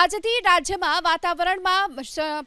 આજથી રાજ્યમાં વાતાવરણમાં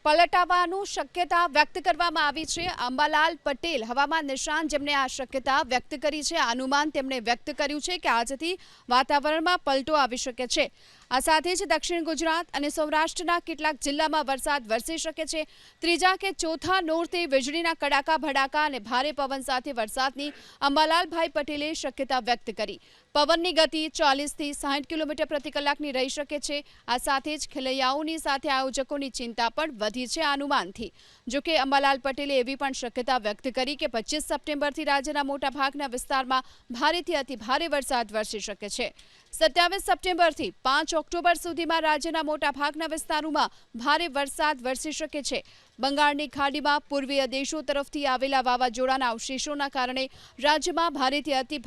પલટાવાનું શક્યતા વ્યક્ત કરવામાં આવી છે. અંબાલાલ પટેલ હવામાન નિષ્ણાંત જેમણે આ શક્યતા વ્યક્ત કરી છે. અનુમાન તેમણે વ્યક્ત કર્યું છે કે આજથી વાતાવરણમાં પલટો આવી શકે છે. આ સાથે જ દક્ષિણ ગુજરાત અને સૌરાષ્ટ્રના કેટલાક જિલ્લામાં વરસાદ વરસી શકે છે. ત્રીજા કે ચોથા નોરતે વીજળીના કડાકા, ભડાકા અને ભારે પવન સાથે વરસાદની અંબાલાલભાઈ પટેલે શક્યતા વ્યક્ત કરી. પવનની ગતિ ચાલીસથી સાઠ કિલોમીટર પ્રતિ કલાકની રહી શકે છે. આ સાથે જ ખેલૈયાઓની સાથે આયોજકોની ચિંતા પણ વધી છે અનુમાનથી. જોકે અંબાલાલ પટેલે એવી પણ શક્યતા વ્યક્ત કરી કે પચીસ સપ્ટેમ્બરથી રાજ્યના મોટાભાગના વિસ્તારમાં ભારેથી અતિભારે વરસાદ વરસી શકે છે. સત્યાવીસ સપ્ટેમ્બરથી પાંચ ઓક્ટોબર સુધીમાં રાજ્યના મોટાભાગના વિસ્તારોમાં ભારે વરસાદ વરસી શકે છે. બંગાળની ખાડીમાં પૂર્વીય દેશો તરફથી આવેલા વાવાઝોડાના અવશેષોના કારણે રાજ્યમાં ભારેથી અતિ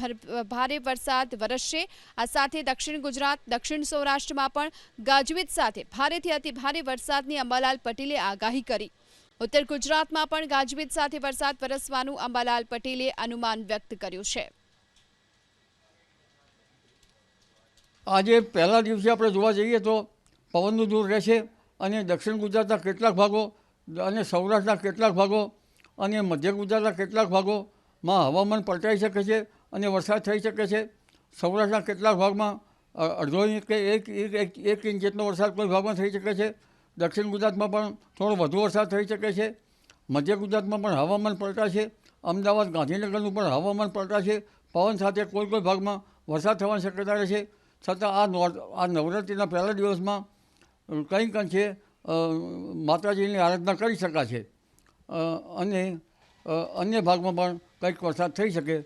ભારે વરસાદ વરસશે. આ સાથે દક્ષિણ ગુજરાત, દક્ષિણ સૌરાષ્ટ્રમાં પણ ગાજવીજ સાથે ભારેથી અતિ ભારે વરસાદની અંબાલાલ પટેલે આગાહી કરી. ઉત્તર ગુજરાતમાં પણ ગાજવીજ સાથે વરસાદ વરસવાનું અંબાલાલ પટેલે અનુમાન વ્યક્ત કર્યું છે. આજે પહેલા દિવસે આપણે જોવા જઈએ તો પવનનું દૂર રહેશે અને દક્ષિણ ગુજરાતના કેટલાક ભાગો અને સૌરાષ્ટ્રના કેટલાક ભાગો અને મધ્ય ગુજરાતના કેટલાક ભાગોમાં હવામાન પલટાઈ શકે છે અને વરસાદ થઈ શકે છે. સૌરાષ્ટ્રના કેટલાક ભાગમાં અડધો ઇંચ કે એક, એક- એક ઇંચ જેટલો વરસાદ કોઈ ભાગમાં થઈ શકે છે. દક્ષિણ ગુજરાતમાં પણ થોડો વધુ વરસાદ થઈ શકે છે. મધ્ય ગુજરાતમાં પણ હવામાન પલટાશે. અમદાવાદ ગાંધીનગરનું પણ હવામાન પલટાશે. પવન સાથે કોઈ કોઈ ભાગમાં વરસાદ થવાની શક્યતા રહેશે. છતાં આ નોર, આ નવરાત્રિના પહેલા દિવસમાં કંઈક અંશે માતાજીની આરાધના કરી શકાશે. અને અન્ય ભાગમાં પણ કંઈક વરસાદ થઈ શકે.